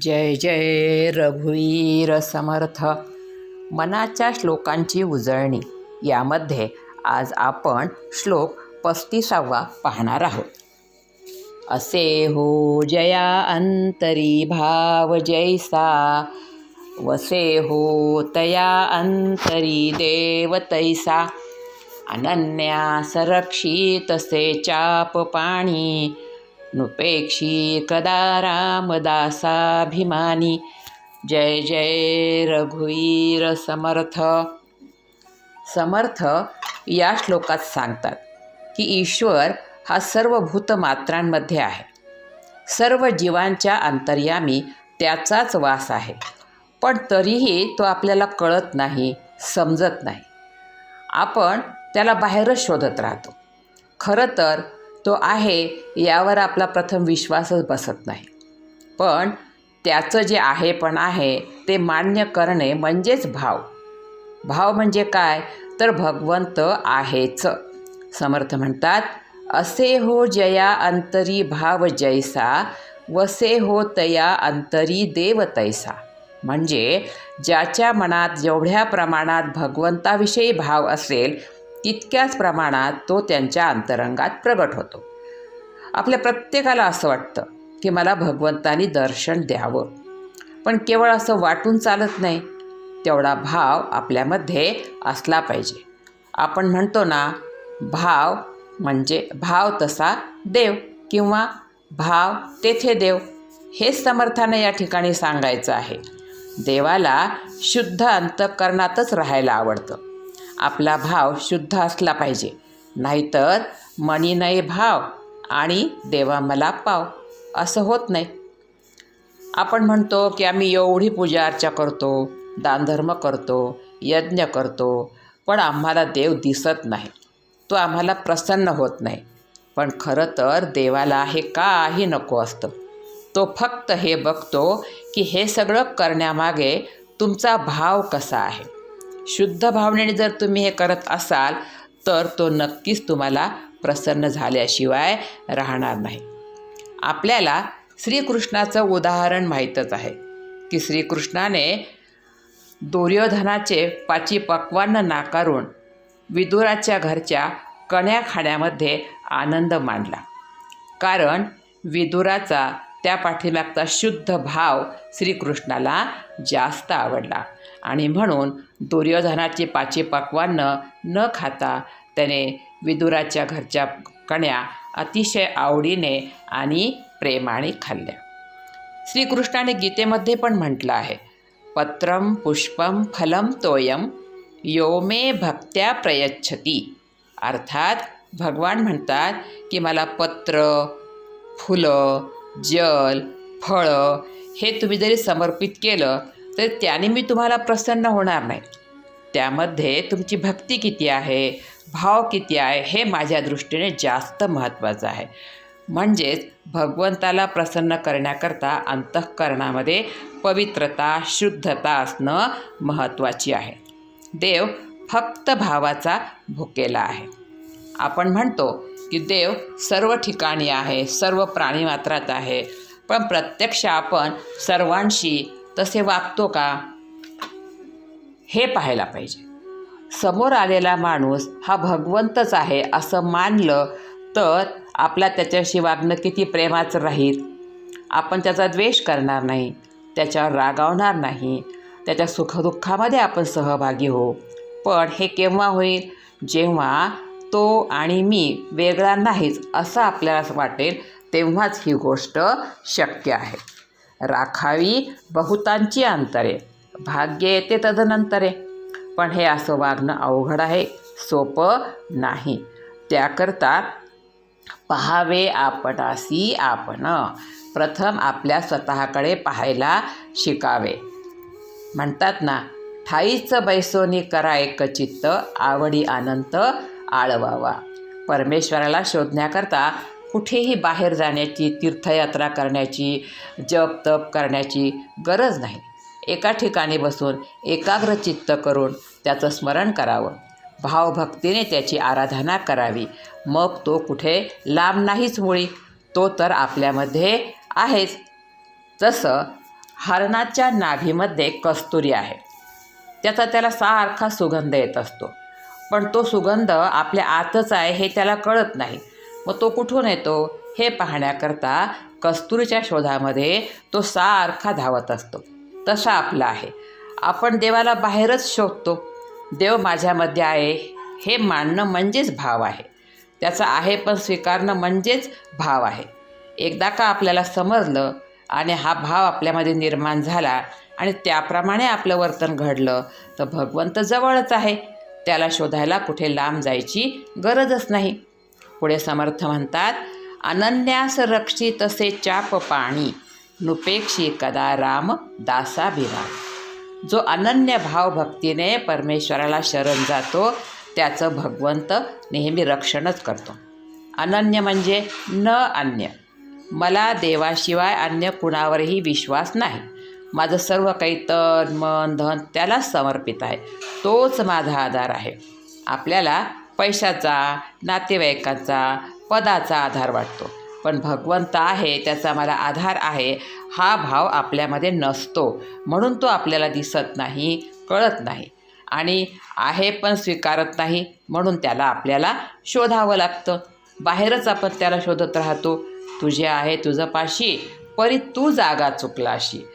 जय जय रघुवीर समर्थ. मनाच्या श्लोकांची उजळणी. यामध्ये आज आपण श्लोक पस्तीसावा पाहणार आहोत. असे हो जया अंतरी भाव जैसा. वसे हो तया अंतरी देव तैसा. अनन्या संरक्षित से चाप पाणी. नुपेक्षी कदा रामदासाभिमानी। जय जय रघुवीर समर्थ। समर्थ या श्लोकात सांगतात की ईश्वर हा सर्व भूतमात्रांमध्ये आहे. सर्व जीवांच्या अंतर्यामी त्याचाच वास आहे. पण तरीही तो आपल्याला कळत नाही समजत नाही. आपण त्याला बाहेरच शोधत राहतो. खरं तर तो आहे यावर आपला प्रथम विश्वासच बसत नाही. पण त्याचं जे आहे पण आहे ते मान्य करणे म्हणजेच भाव. भाव म्हणजे काय? तर भगवंत आहेच. समर्थ म्हणतात असे हो जया अंतरी भाव जैसा वसे हो तया अंतरी देव तैसा. म्हणजे ज्याच्या मनात जेवढ्या प्रमाणात भगवंताविषयी भाव असेल तितक्याच प्रमाणात तो त्यांच्या अंतरंगात प्रगट होतो. आपल्या प्रत्येकाला असं वाटतं की मला भगवंतानी दर्शन द्यावं. पण केवळ असं वाटून चालत नाही तेवढा भाव आपल्यामध्ये असला पाहिजे. आपण म्हणतो ना भाव म्हणजे भाव तसा देव किंवा भाव तेथे देव हेच समर्थानं या ठिकाणी सांगायचं आहे. देवाला शुद्ध अंतःकरणातच राहायला आवडतं. आपला भाव शुद्ध असला पाहिजे. नाहीतर मणी नाही भाव आणि देवा मला पाव. असं होत नाही. आपण म्हणतो की आम्ही एवढी पूजा अर्चा करतो दानधर्म करतो यज्ञ करतो पण आम्हाला देव दिसत नाही. तो आम्हाला प्रसन्न होत नाही. पण खरं तर देवाला हे काही नको असतं. तो फक्त हे बघतो की हे सगळं करण्यामागे तुमचा भाव कसा आहे. शुद्ध भावनेने जर तुम्ही हे करत असाल तर तो नक्कीच तुम्हाला प्रसन्न झाल्याशिवाय राहणार नाही. आपल्याला श्रीकृष्णाचं उदाहरण माहीतच आहे की श्रीकृष्णाने दुर्योधनाचे पाची पक्वान्न नाकारून विदुराच्या घरच्या कण्या खाण्यामध्ये आनंद मांडला. कारण विदुराचा त्या पाठीमागचा शुद्ध भाव श्रीकृष्णाला जास्त आवडला. आणि म्हणून दुर्योधनाचे पाचे पक्वान्न न खाता त्याने विदुराच्या घरच्या कण्या अतिशय आवडीने आणि प्रेमाने खाल्ल्या. श्रीकृष्णाने गीतेमध्ये पण म्हटलं आहे पत्रम पुष्पम फलम तोयम यो मे भक्त्या प्रयच्छती. अर्थात भगवान म्हणतात की मला पत्र फुलं जल फळं हे तुम्ही जरी समर्पित केलं तर त्याने मी तुम्हाला प्रसन्न होणार नाही. त्यामध्ये तुमची भक्ती किती आहे भाव किती आहे हे माझ्या दृष्टीने जास्त महत्त्वाचं आहे. म्हणजेच भगवंताला प्रसन्न करण्याकरता अंतःकरणामध्ये पवित्रता शुद्धता असणं महत्त्वाची आहे. देव फक्त भावाचा भुकेला आहे. आपण म्हणतो की देव सर्व ठिकाणी आहे सर्व प्राणीमात्रात आहे. पण प्रत्यक्ष आपण सर्वांशी तसे वागतो का? हे पाहायला पाहिजे. समोर आलेला माणूस हा भगवंतच आहे असं मानलं तर आपला त्याच्याशी वागणं किती प्रेमाचं राहील. आपण त्याचा द्वेष करणार नाही त्याच्यावर रागावणार नाही त्याच्या सुखदुःखामध्ये आपण सहभागी हो. पण हे केव्हा होईल? जेव्हा तो आणि मी वेगळा नाहीच असं आपल्याला वाटेल तेव्हाच ही गोष्ट शक्य आहे. राखावी बहुतांची अंतरे. भाग्य येते तदनंतरे. पण हे असं वागणं अवघड आहे सोपं नाही. त्याकरता पहावे आपणासी आपण. प्रथम आपल्या स्वतःकडे पाहायला शिकावे. म्हणतात ना ठाईचं बैसोनी करा एक चित्त आवडी अनंत आळवावा. परमेश्वराला शोधण्याकरता कुठेही बाहेर जाण्याची तीर्थयात्रा करण्याची जप तप करण्याची गरज नाही. एका ठिकाणी बसून एकाग्र चित्त करून त्याचं स्मरण करावं. भावभक्तीने त्याची आराधना करावी. मग तो कुठे लांब नाहीच मुळी तो तर आपल्यामध्ये आहेच. तसं हरणाच्या नाभीमध्ये कस्तुरी आहे. त्याचा त्याला सारखा सुगंध येत असतो. पण तो सुगंध आपल्या आतच आहे हे त्याला कळत नाही. मग तो कुठून येतो? हे पाहण्याकरता कस्तुरीच्या शोधामध्ये तो सारखा धावत असतो. तसा आपला आहे. आपण देवाला बाहेरच शोधतो. देव माझ्यामध्ये आहे हे मानणं म्हणजेच भाव आहे. त्याचा आहे पण स्वीकारणं म्हणजेच भाव आहे. एकदा का आपल्याला समजलं आणि हा भाव आपल्यामध्ये निर्माण झाला आणि त्याप्रमाणे आपलं वर्तन घडलं तर भगवंत जवळच आहे. त्याला शोधायला कुठे लांब जायची गरजच नाही. पुढे समर्थ म्हणतात अनन्यास रक्षी तसे चाप पाणी नुपेक्षी कदा राम दासाभिराम. जो अनन्य भाव भक्तीने परमेश्वराला शरण जातो त्याचं भगवंत नेहमी रक्षणच करतो. अनन्य म्हणजे न अन्य. मला देवाशिवाय अन्य कुणावरही विश्वास नाही. माझं सर्व काही तन मन धन त्यालाच समर्पित आहे. तोच माझा आधार आहे. आपल्याला पैशाचा नातेवाईकांचा पदाचा आधार वाटतो. पण भगवंत आहे त्याचा मला आधार आहे हा भाव आपल्यामध्ये नसतो. म्हणून तो आपल्याला दिसत नाही कळत नाही. आणि आहे पण स्वीकारत नाही म्हणून त्याला आपल्याला शोधावं लागतं. बाहेरच आपण त्याला शोधत राहतो. तुझे आहे तुझं पाशी परी तू जागा चुकलाशी.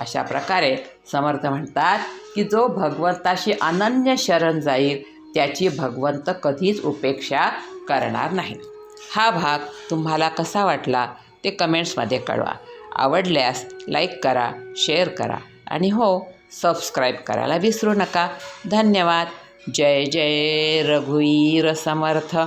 अशा प्रकारे समर्थ म्हणतात की जो भगवंताशी अनन्य शरण जाईल त्याची भगवंत कधीच उपेक्षा करणार नाही. हा भाग तुम्हाला कसा वाटला ते कमेंट्समध्ये कळवा. आवडल्यास लाईक करा शेअर करा आणि हो सबस्क्राईब करायला विसरू नका. धन्यवाद. जय जय रघुवीर समर्थ.